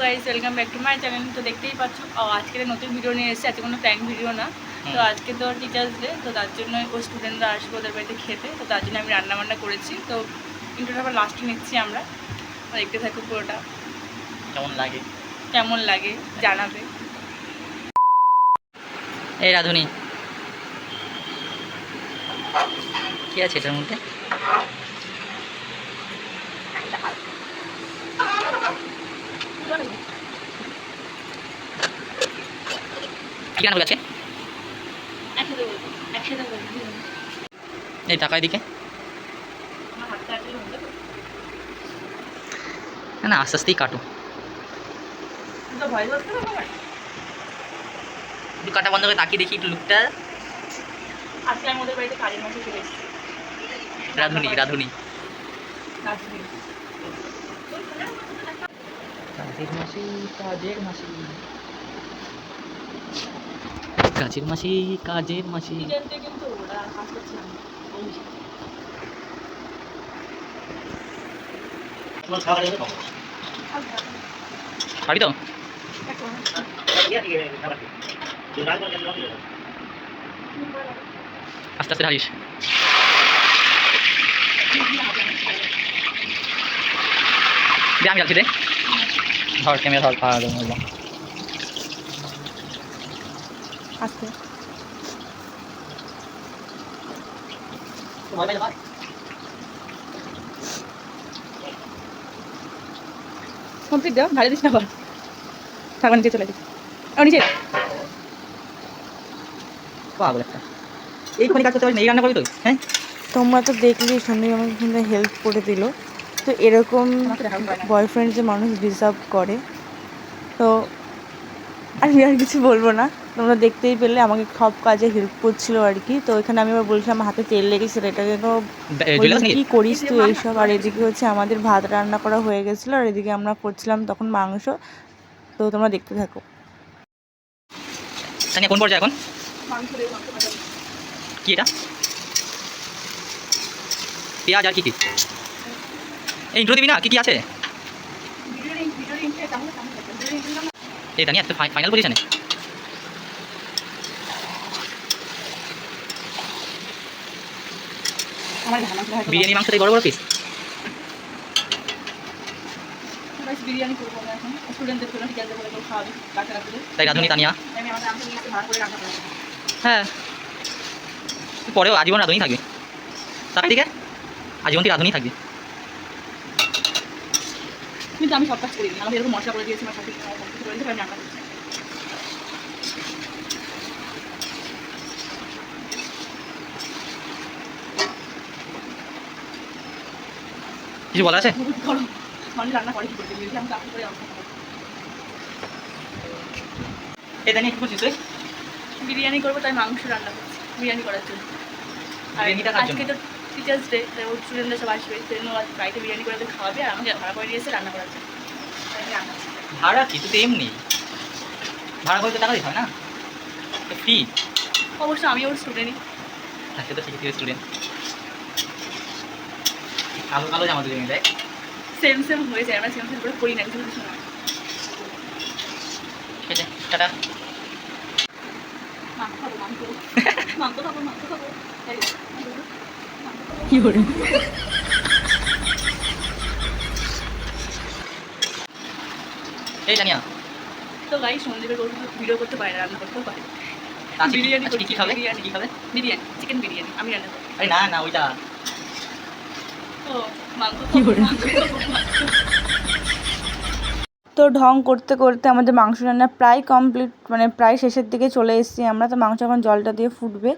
Guys welcome back to my channel তো দেখতেই পাচ্ছ আজকে নতুন ভিডিও নিয়ে এসেছে আজকে কোনো প্র্যাঙ্ক ভিডিও না। তো আজকে তো টিচার্স ডে তো তার জন্য ও স্টুডেন্টরা আসবে ওদের বাড়িতে খেতে। তো তার জন্য আমি রান্না বান্না করেছি। তো ইন্টারটা আবার লাস্টে নিচ্ছি আমরা। দেখতে থাকো পুরোটা। কেমন লাগে? কেমন লাগে জানাবে। এই রাধুনি। কি আছে এটার মধ্যে? কি রান্না আছে এই টাকা এদিকে। না না আস্তে আস্তেই কাটো একটু কাটা বন্ধ করে তাকিয়ে দেখি একটু লুকটা আজকে আমি ওদের বাড়িতে কাজের মাসে চলে এসেছি। রাধুনি রাধুনি। দার্জিলিং কাজের মাসি কাজের মাসি। কাজের মাসি কাজের মাসি। পারি তো? আস্তে আস্তে ঢালিস আমি ঢালছি দে। ধর ক্যামেরা ধর যাবে বললাম আজকে? কমপ্লিট দাও ঢালে দিস না থাকবা নিচে চলে দিস নিচে। পাগল একটা। এইখানে কাজ করতে পারি না এই রান্না করবি তো হ্যাঁ? তোমরা তো দেখলি সন্দীপ আমাকে হেল্প করে দিল। তো এরকম। বয়ফ্রেন্ড যে মানুষ ডিজার্ভ করে তো আমি আর কিছু বলব না। তোমরা দেখতেই পেলে আমাকে সব কাজে হেল্প করছিল আর কি। তো এখানে আমি আবার বলছিলাম হাতে তেল লেগেছে এটা যেন কি? করিস তুই এইসব? আর এদিকে হচ্ছে আমাদের ভাত রান্না করা হয়ে গেছিল আর এদিকে আমরা করছিলাম তখন মাংস। তো তোমরা দেখতে থাকো। কোন পর্যায়ে এখন। কি এটা? পেঁয়াজ আর কি কি? ইন্ট্রো দিবি না কি কি আছে? এই ফাইনাল পজিশনে বিরিয়ানি মাংস থেকে বড় বড় পিস তাই হ্যাঁ। পরেও আজীবন রাধুনি থাকবে। তার দিকে? আজীবন তুই রাধুনি থাকবে? কিন্তু আমি সব কাজ করিনি। আমাকে এরকম মশলা করে দিয়েছি আমার সব কিছু করে দিয়েছে আমি রান্না করছি কিছু বলা আছে? করো মানুষ রান্না করে কি করতে দিয়েছি আমি চাকরি করে এই তানিয়া কি করছিস তুই বিরিয়ানি করব তাই মাংস রান্না করছি বিরিয়ানি করার জন্য। আর কার আজকে তো টিচার্স ডে ওর স্টুডেন্টরা সব আসবে সেই জন্য আজ বাড়িতে বিরিয়ানি করে খাওয়াবে আর আমাকে ভাড়া করে দিয়েছে রান্না করার জন্য ভাড়া কি? তুই এমনি। ভাড়া করে তো টাকা দিতে হয় না? ফ্রি অবশ্য আমি ওর স্টুডেন্টই সে তো শিখে স্টুডেন্ট কালো কালো জামা তুলে দেখ সেম সেম হয়ে যায় আমরা সেম সেম করে করি না কিছু কিছু না। ঠিক আছে টাটা। মাংস খাব মাংস। মাংস খাব মাংস খাব। এই, কি করে? এই জানিয়া তো গাই সন্দীপের গরু ভিডিও করতে পারে না রান্না করতেও পারে। কি- বিরিয়ানি আজকে কি খাবে? বিরিয়ানি। কি খাবে? বিরিয়ানি চিকেন বিরিয়ানি আমি রান্না করি আরে না না ওইটা। তো মাংস কি করে? তো ঢং করতে করতে আমাদের মাংস রান্না প্রায় কমপ্লিট মানে প্রায় শেষের দিকে চলে এসেছি আমরা। তো মাংস এখন জলটা দিয়ে ফুটবে।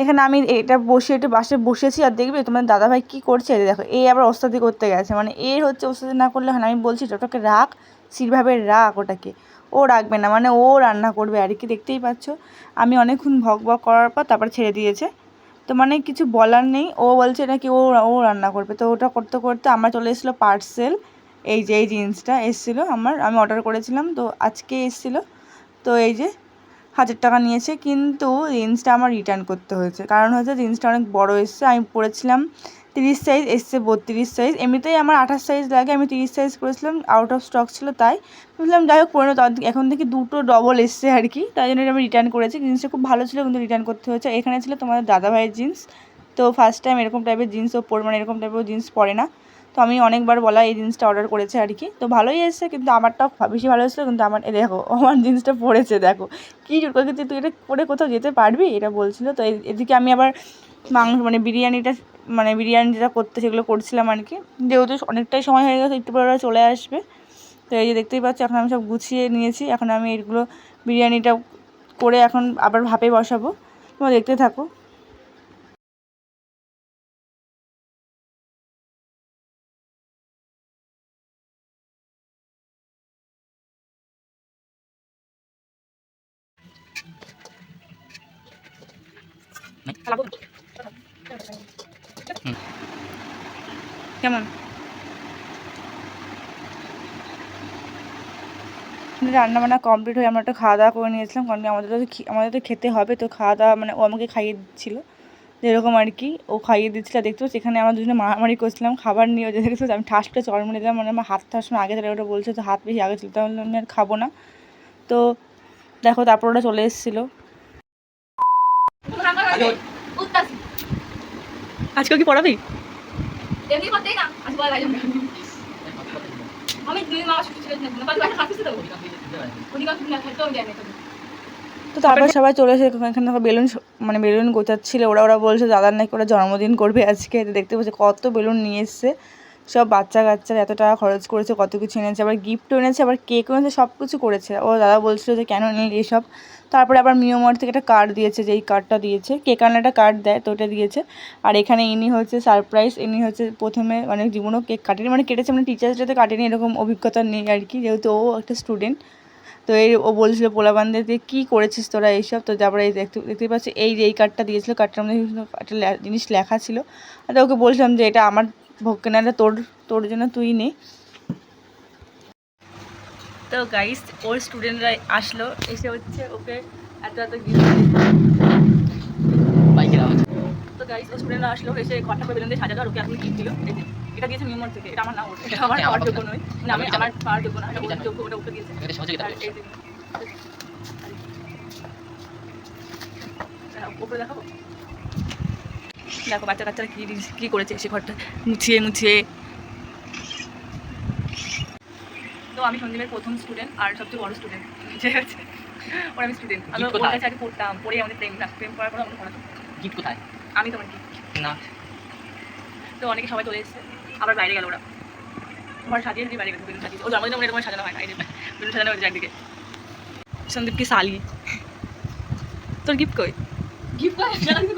এখানে আমি এটা বসে একটু বাসে বসেছি আর দেখবে তোমাদের দাদাভাই কী করছে? দেখো, এই আবার ওস্তাদি করতে গেছে। মানে এর হচ্ছে ওস্তাদি না করলে হয় আমি বলছি ওটাকে রাখ, স্থিরভাবে রাখ ওটাকে। ও রাখবে না মানে ও রান্না করবে আর কি, দেখতেই পাচ্ছ? আমি অনেকক্ষণ ভক ভক করার পর তারপর ছেড়ে দিয়েছে। তো মানে কিছু বলার নেই। ও বলছে নাকি ও ও রান্না করবে। তো ওটা করতে করতে আমার চলে এসেছিল পার্সেল। এই যে, এই জিন্সটা এসেছিল আমার। আমি অর্ডার করেছিলাম, তো আজকে এসেছিল। তো এই যে হাজার টাকা নিয়েছে, কিন্তু জিন্সটা আমার রিটার্ন করতে হয়েছে। কারণ হচ্ছে জিন্সটা অনেক বড় এসছে, আমি পরেছিলাম তিরিশ সাইজ এসছে বত্রিশ সাইজ এমনিতেই আমার আঠাশ সাইজ লাগে, আমি তিরিশ সাইজ করেছিলাম আউট অফ স্টক ছিল তাই। বুঝলাম যাই হোক পরে তার এখন থেকে দুটো ডবল এসছে আর কি, তাই জন্য আমি রিটার্ন করেছি। জিন্সটা খুব ভালো ছিল, কিন্তু রিটার্ন করতে হয়েছে। এখানে ছিল তোমাদের দাদাভাইয়ের জিন্স তো ফার্স্ট টাইম এরকম টাইপের জিন্সও পরে মানে এরকম টাইপের জিন্স পরে না। তো আমি অনেকবার বলা এই জিন্সটা অর্ডার করেছে আর কি তো ভালোই এসেছে, কিন্তু আমারটাও বেশি ভালো এসেছিল, কিন্তু আমার দেখো, আমার জিন্সটা পড়েছে, দেখো। কী জোর করে তুই এটা পরে কোথাও যেতে পারবি? এটা বলছিল। তো এদিকে আমি আবার মাংস মানে বিরিয়ানিটা মানে বিরিয়ানি যেটা করতে, সেগুলো করছিলাম আর কি যেহেতু অনেকটাই সময় হয়ে গেছে, একটু পরে চলে আসবে। তো এই যে দেখতেই পাচ্ছি, এখন আমি সব গুছিয়ে নিয়েছি। এখন আমি এগুলো বিরিয়ানিটা করে এখন আবার ভাপে বসাবো। তোমরা দেখতে থাকো। কেমন? রান্না বান্না কমপ্লিট হয়ে আমরা একটা খাওয়া দাওয়া করে নিয়েছিলাম, কারণ আমাদের তো আমাদের তো খেতে হবে, তো খাওয়া দাওয়া মানে ও আমাকে খাইয়ে দিচ্ছিল। যেরকম আর কি, ও খাইয়ে দিচ্ছিল। দেখতে পাচ্ছি, এখানে আমরা দুজনে মারামারি করছিলাম, খাবার নিয়ে ওদের দেখতে আমি ঠাসটা চড় মেরে দিলাম মানে আমার হাত ঠাস সময় আগে তাহলে ওটা বলছে, তো হাত বেশি আগে ছিল, তাহলে আমি আর খাব না। তো দেখো তারপর ওটা চলে এসেছিল। আজকে কি পড়াবি? তো? তারপর সবাই চলে এসে এখানে দেখো বেলুন মানে বেলুন গোছাচ্ছিল। ওরা ওরা বলছে দাদার নাকি ওরা জন্মদিন করবে আজকে। দেখতে পাচ্ছি কত বেলুন নিয়ে এসছে। সব বাচ্চা কাচ্চারা এত টাকা খরচ করেছে, কত কিছু এনেছে, আবার গিফটও এনেছে, আবার কেকও এনেছে সব কিছু করেছে। ও দাদা বলছিল যে, কেন নিলি এসব? তারপরে আবার মিওমার থেকে একটা কার্ড দিয়েছে, যে এই কার্ডটা দিয়েছে। কেক আনলে একটা কার্ড দেয়, তো ওটা দিয়েছে। আর এখানে ইনি হচ্ছে সারপ্রাইজ ইনি হচ্ছে প্রথমে অনেক জীবনও কেক কাটেনি মানে কেটেছে মানে টিচার্স ডেতে কাটেনি, এরকম অভিজ্ঞতা নেই আর কি, যেহেতু ও একটা স্টুডেন্ট তো এই ও বলছিল পোলাবানদের দিয়ে, কী করেছিস তোরা এইসব? তো তারপরে এই দেখতে দেখতেই পাচ্ছি, এই যে এই কার্ডটা দিয়েছিল কার্ডটার মধ্যে একটা জিনিস লেখা ছিল। আর ওকে বলছিলাম যে, এটা আমার ভোগ কেনাটা তোর তোর জন্য তুই নে। তো গাইস ওর স্টুডেন্টরা আসলো এসে হচ্ছে ওকে এত এত গিফট তো গাইস ও স্টুডেন্টরা আসলো এসে ঘরটা করে বেলুন দিয়ে সাজালো আর ওকে এখন গিফট দিল। এটা দিয়েছে মিউমর থেকে এটা আমার না ওর আমার আমার যোগ্য নয়। মানে আমি আমার পাওয়ার যোগ্য না এটা ওর। যোগ্য ওটা ওকে দিয়েছে। উপরে দেখাবো? দেখো বাচ্চা কাচ্চারা কি কি করেছে সে ঘরটা মুছিয়ে মুছিয়ে। তো আমি সন্দীপের প্রথম স্টুডেন্ট আর সবচেয়ে বড় স্টুডেন্ট ঠিক আছে? ওর আমি স্টুডেন্ট আমি ওর কাছে আগে পড়তাম পড়ে আমাদের প্রেম প্রেম করার পর আমাদের পড়াতো। গিফট কোথায়? আমি তোমার কি না। তো অনেকে সবাই চলে এসেছে আবার বাইরে গেল ওরা। তোমার সাজিয়ে সাজিয়ে বাইরে গেছে বেলুন সাজিয়েছে ও জন্মদিন মনে তোমার সাজানো হয় না এই বেলুন সাজানো হয়েছে একদিকে। সন্দীপ কি শালি তোর গিফট কই? গিফট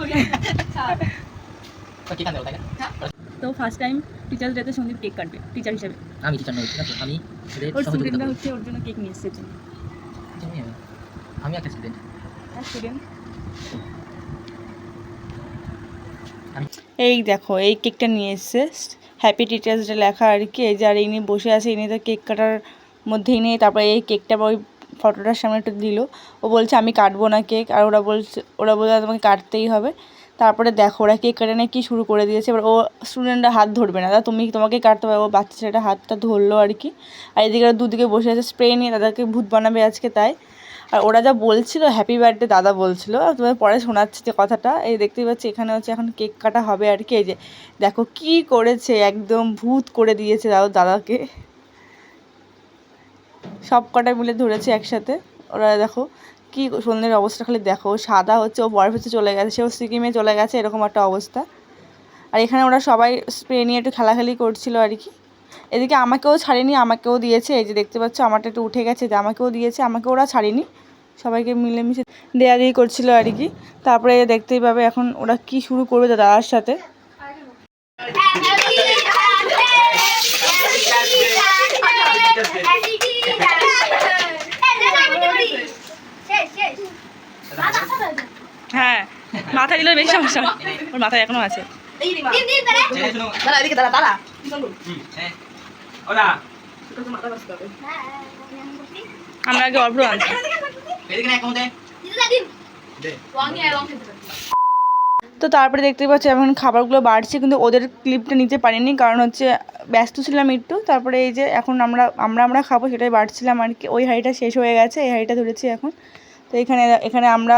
করে। আচ্ছা তো ফার্স্ট টাইম টিচার্স ডেতে সন্দীপ কেক কাটবে টিচার হিসেবে। আমি টিচার নই ঠিক আছে? আমি ওর স্টুডেন্টরা হচ্ছে ওর জন্য কেক নিয়ে এসেছে। আমি। আমি একটা স্টুডেন্ট স্টুডেন্ট এই দেখো এই কেকটা নিয়ে এসছে। হ্যাপি টিচার্স ডে লেখা আর কি এই যে আর ইনি বসে আছে ইনি তো কেক কাটার মধ্যেই নেই তারপরে এই কেকটা ওই ফটোটার সামনে একটু দিল। ও বলছে আমি কাটবো না কেক আর ওরা বলছে ওরা বলছে তোমাকে কাটতেই হবে। তারপরে দেখো ওরা কেক কাটে নিয়ে কী শুরু করে দিয়েছে। এবার ও স্টুডেন্টরা হাত ধরবে না। দাদা, তুমি তোমাকে কাটতে হবে। ও বাচ্চা ছেলেটা হাতটা ধরলো আর কি। আর এদিকে দুদিকে বসে আছে স্প্রে নিয়ে। দাদাকে ভূত বানাবে আজকে তাই। আর ওরা যা বলছিল হ্যাপি বার্থডে দাদা বলছিল। আর তোমাদের পরে শোনাচ্ছি যে কথাটা। এই দেখতেই পাচ্ছি, এখানে হচ্ছে এখন কেক কাটা হবে আর কি। এই যে দেখো কি করেছে, একদম ভূত করে দিয়েছে দাদা, দাদাকে। সব কটা মিলে ধরেছে একসাথে। ওরা দেখো কি সন্ধ্যের অবস্থা, খালি দেখো, সাদা হচ্ছে, ও বরফ হচ্ছে, চলে গেছে, সেও সিকিমে চলে গেছে, এরকম একটা অবস্থা। আর এখানে ওরা সবাই স্প্রে নিয়ে একটু খেলাখেলি করছিল আর কি। এদিকে আমাকেও ছাড়েনি, আমাকেও দিয়েছে, এই যে দেখতে পাচ্ছ, আমারটা একটু উঠে গেছে, যে আমাকেও দিয়েছে, আমাকে ওরা ছাড়েনি। সবাইকে মিলেমিশে দেয়া দিয়ে করছিল আর কি। তারপরে দেখতেই পাবে এখন ওরা কি শুরু করবে দাদার সাথে। হ্যাঁ মাথা দিলে বেশি সমস্যা ওর মাথায় এখনও আছে। আমরা আগে অর্ভ আনছি। তো তারপরে দেখতে পাচ্ছি, এখন খাবারগুলো বাড়ছে, কিন্তু ওদের ক্লিপটা নিতে পারিনি, কারণ হচ্ছে ব্যস্ত ছিলাম একটু। তারপরে এই যে এখন আমরা আমরা আমরা খাব, সেটাই বাড়ছিলাম আর কি। ওই হাঁড়িটা শেষ হয়ে গেছে, এই হাঁড়িটা ধরেছি এখন। তো এখানে এখানে আমরা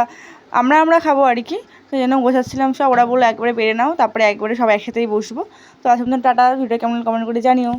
আমরা আমরা খাব আর কি। সেই জন্য বসাচ্ছিলাম সব। ওরা বলল একবারে বেড়ে নাও, তারপরে একবারে সব একসাথেই বসবো। তো আসুন টাটা। ভিডিও কেমন কমেন্ট করে জানিও।